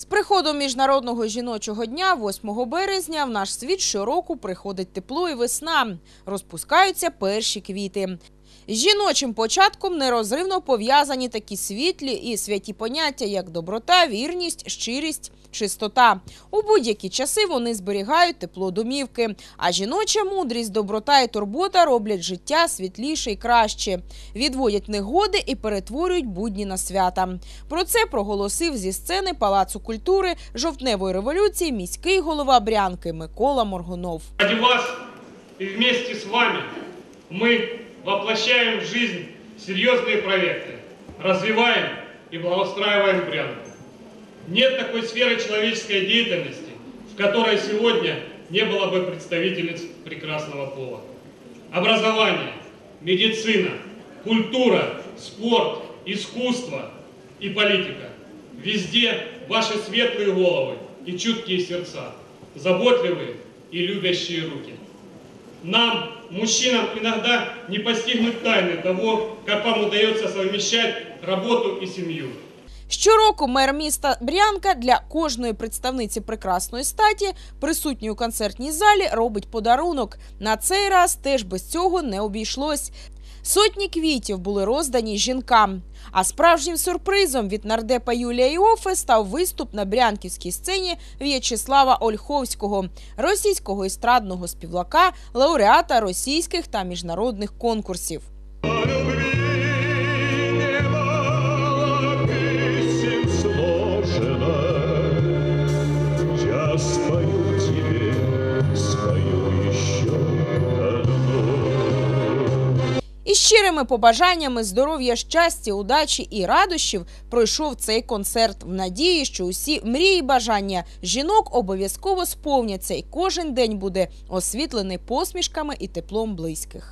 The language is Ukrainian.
З приходом міжнародного жіночого дня, 8 березня, в наш світ щороку приходить тепло і весна. Розпускаються перші квіти. З жіночим початком нерозривно пов'язані такі світлі і святі поняття, як доброта, вірність, щирість, чистота. У будь-які часи вони зберігають тепло домівки. А жіноча мудрість, доброта і турбота роблять життя світліше і краще, відводять негоди і перетворюють будні на свята. Про це проголосив зі сцени Палацу культури жовтневої революції міський голова Брянки Микола Моргунов. Ради вас и вместе с вами мы воплощаем в жизнь серьезные проекты, развиваем и благоустраиваем Брянку. Нет такой сферы человеческой деятельности, в которой сегодня не было бы представительниц прекрасного пола. Образование, медицина, культура, спорт, искусство и политика. Везде ваши светлые головы и чуткие сердца, заботливые и любящие руки. Нам, мужчинам, иногда не постигнуть тайны того, как вам удается совмещать работу и семью. Щороку мер міста Брянка для кожної представниці прекрасної статі, присутньої у концертній залі, робить подарунок. На цей раз теж без цього не обійшлось. Сотні квітів були роздані жінкам. А справжнім сюрпризом від нардепа Юлія Іофе став виступ на брянківській сцені В'ячеслава Ольховського, російського естрадного співака, лауреата російських та міжнародних конкурсів. І щирими побажаннями здоров'я, щастя, удачі і радощів пройшов цей концерт в надії, що усі мрії і бажання жінок обов'язково сповняться, і кожен день буде освітлений посмішками і теплом близьких.